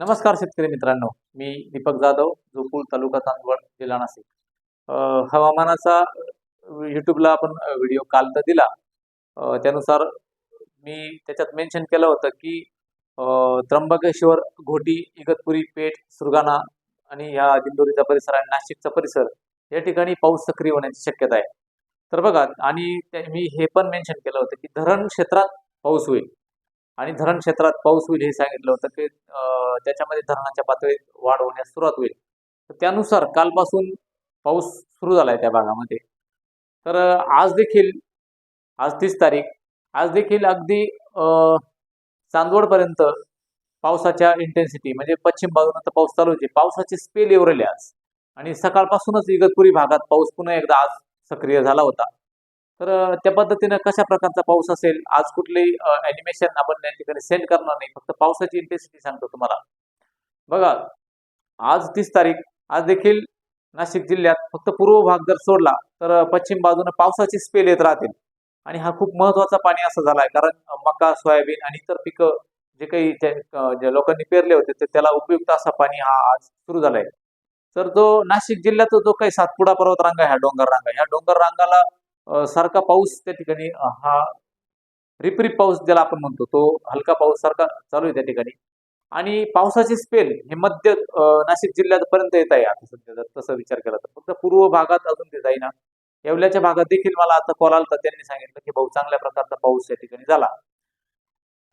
नमस्कार शेतकरी मित्रांनो. मी दीपक जाधव जोपूर तालुका चांदवड जिल्हा नाशिक. हवामानाचा यूट्यूबला आपण व्हिडिओ काल तर दिला. त्यानुसार मी त्याच्यात मेन्शन केलं होतं की त्र्यंबकेश्वर घोटी इगतपुरी पेठ सुरगाणा आणि या दिंडोरीचा परिसर आणि नाशिकचा परिसर या ठिकाणी पाऊस सक्रिय होण्याची शक्यता आहे. तर बघा आणि मी हे पण मेन्शन केलं होतं की धरण क्षेत्रात पाऊस होईल. आणि धरण क्षेत्रात पाऊस होईल हे सांगितलं होतं की त्याच्यामध्ये धरणाच्या पातळीत वाढ होण्यास सुरुवात होईल. तर त्यानुसार कालपासून पाऊस सुरू झाला आहे त्या भागामध्ये. तर आज देखील आज तीस तारीख आज देखील अगदी चांदवडपर्यंत पावसाच्या इंटेन्सिटी म्हणजे पश्चिम बाजूनंतर तर पाऊस चालू होते पावसाचे स्पेल एवढले आज. आणि सकाळपासूनच इगतपुरी भागात पाऊस पुन्हा एकदा आज सक्रिय झाला होता. तर त्या पद्धतीनं कशा प्रकारचा पाऊस असेल? आज कुठली ॲनिमेशन आपण या ठिकाणी सेंड करणार नाही. फक्त पावसाची इंटेन्सिटी सांगतो तुम्हाला. बघा आज तीस तारीख. आज देखील नाशिक जिल्ह्यात फक्त पूर्व भाग जर सोडला तर पश्चिम बाजूने पावसाची स्पेल येत राहतील. आणि हा खूप महत्त्वाचा पाणी असा झाला आहे कारण मका सोयाबीन आणि इतर पिकं जे काही जे लोकांनी पेरले होते ते त्याला उपयुक्त असा पाणी हा आज सुरू झालाय. तर जो नाशिक जिल्ह्याचा जो काही सातपुडा पर्वत रांगा आहे ह्या डोंगर रांगा ह्या डोंगर रांगाला सारखा पाऊस त्या ठिकाणी हा रिपरिप पाऊस ज्याला आपण म्हणतो तो हलका पाऊस सारखा चालू आहे त्या ठिकाणी. आणि पावसाची स्पेल हे मध्य नाशिक जिल्ह्यापर्यंत येत आहे आता सध्या जर तसं विचार केला तर. फक्त पूर्व भागात अजून ते जाईना. येवल्याच्या भागात देखील मला आता कॉल आला तर त्यांनी सांगितलं की भाऊ चांगल्या प्रकारचा पाऊस या ठिकाणी झाला.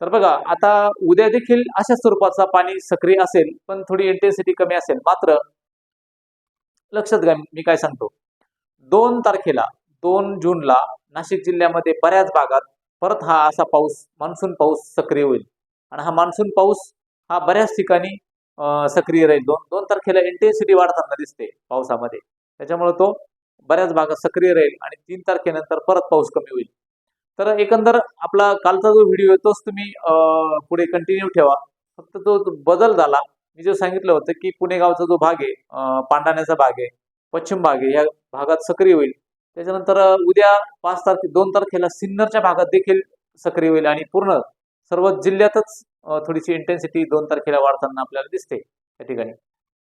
तर बघा आता उद्या देखील अशा स्वरूपाचा पाणी सक्रिय असेल पण थोडी इंटेन्सिटी कमी असेल. मात्र लक्षात घ्या मी काय सांगतो. दोन तारखेला दोन जूनला नाशिक जिल्ह्यामध्ये बऱ्याच भागात परत हा असा पाऊस मान्सून पाऊस सक्रिय होईल. आणि हा मान्सून पाऊस हा बऱ्याच ठिकाणी सक्रिय राहील. दोन दोन तारखेला इंटेन्सिटी वाढताना दिसते पावसामध्ये. त्याच्यामुळे तो बऱ्याच भागात सक्रिय राहील आणि तीन तारखेनंतर परत पाऊस कमी होईल. तर एकंदर आपला कालचा जो व्हिडिओ आहे तोच तुम्ही पुढे कंटिन्यू ठेवा. फक्त तो जो बदल झाला. मी जो सांगितलं होतं की पुणे गावचा जो भाग आहे पांढाण्याचा भाग आहे पश्चिम भाग आहे या भागात सक्रिय होईल. त्याच्यानंतर उद्या पाच तारखे दोन तारखेला सिन्नरच्या भागात देखील सक्रिय होईल आणि पूर्ण सर्व जिल्ह्यातच थोडीशी इंटेन्सिटी दोन तारखेला वाढताना आपल्याला दिसते या ठिकाणी.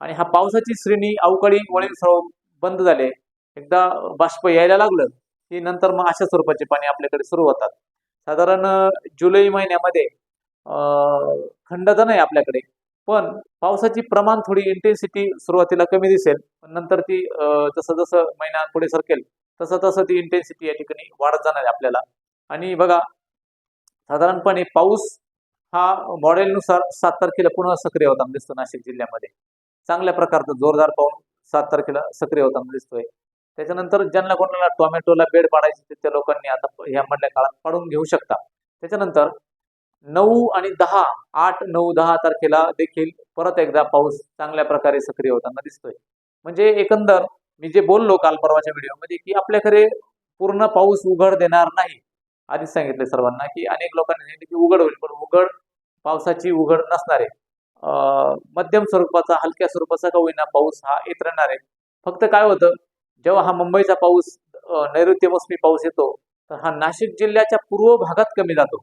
आणि हा पावसाची श्रेणी अवकाळी वळीव सर्व बंद झाले. एकदा बाष्प यायला लागलं की नंतर मग अशा स्वरूपाचे पाणी आपल्याकडे सुरू होतात. साधारण जुलै महिन्यामध्ये अं, खंड तर नाही आपल्याकडे पण पावसाची प्रमाण थोडी इंटेन्सिटी सुरुवातीला कमी दिसेल. पण नंतर ती जसं जसं महिना पुढे सरकेल तसं तसं ती इंटेन्सिटी या ठिकाणी वाढत जाणार आहे आपल्याला. आणि बघा साधारणपणे पाऊस हा मॉडेलनुसार सात तारखेला पुन्हा सक्रिय होताना दिसतो नाशिक जिल्ह्यामध्ये. चांगल्या प्रकारचा जोरदार पाऊस सात तारखेला सक्रिय होताना दिसतोय. त्याच्यानंतर ज्यांना कोणाला टोमॅटोला बेड पाडायचे ते त्या लोकांनी आता ह्या मधल्या काळात पाडून घेऊ शकता. त्याच्यानंतर नऊ आणि दहा आठ नऊ दहा तारखेला देखील परत एकदा पाऊस चांगल्या प्रकारे सक्रिय होताना दिसतोय. म्हणजे एकंदर मी जे बोललो काल परवाच्या व्हिडिओमध्ये की आपल्याकडे पूर्ण पाऊस उघड देणार नाही. आधीच सांगितले सर्वांना की अनेक लोकांनी सांगितले की उघड होईल पण उघड पावसाची उघड नसणार. आहे मध्यम स्वरूपाचा हलक्या स्वरूपाचा का होईना पाऊस हा येत राहणार आहे. फक्त काय होतं जेव्हा हा मुंबईचा पाऊस नैऋत्य मोसमी पाऊस येतो तर हा नाशिक जिल्ह्याच्या पूर्व भागात कमी जातो.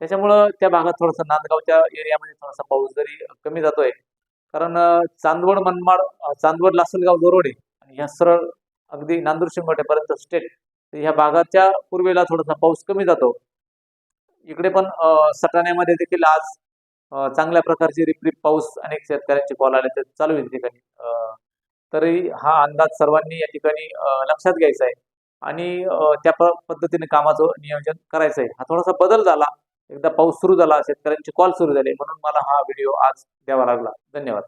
त्याच्यामुळं त्या भागात थोडासा नांदगावच्या एरियामध्ये थोडासा पाऊस जरी कमी जातोय कारण चांदवड मनमाड चांदवड लासलगाव दोरोडे ह्या सरळ अगदी नांदूर शिंगोटेपर्यंत स्टेट ह्या भागाच्या पूर्वेला थोडासा पाऊस कमी जातो. इकडे पण सटाण्यामध्ये देखील आज चांगल्या प्रकारची रिपरिप पाऊस अनेक शेतकऱ्यांचे कॉल आले ते चालू आहे ठिकाणी. तरी हा अंदाज सर्वांनी या ठिकाणी लक्षात घ्यायचा आहे. आणि त्या पद्धतीने कामाचं नियोजन करायचं आहे. हा थोडासा बदल झाला. एकदा पाऊस सुरू झाला शेतकऱ्यांचे कॉल सुरू झाले म्हणून मला हा व्हिडिओ आज द्यावा लागला. धन्यवाद.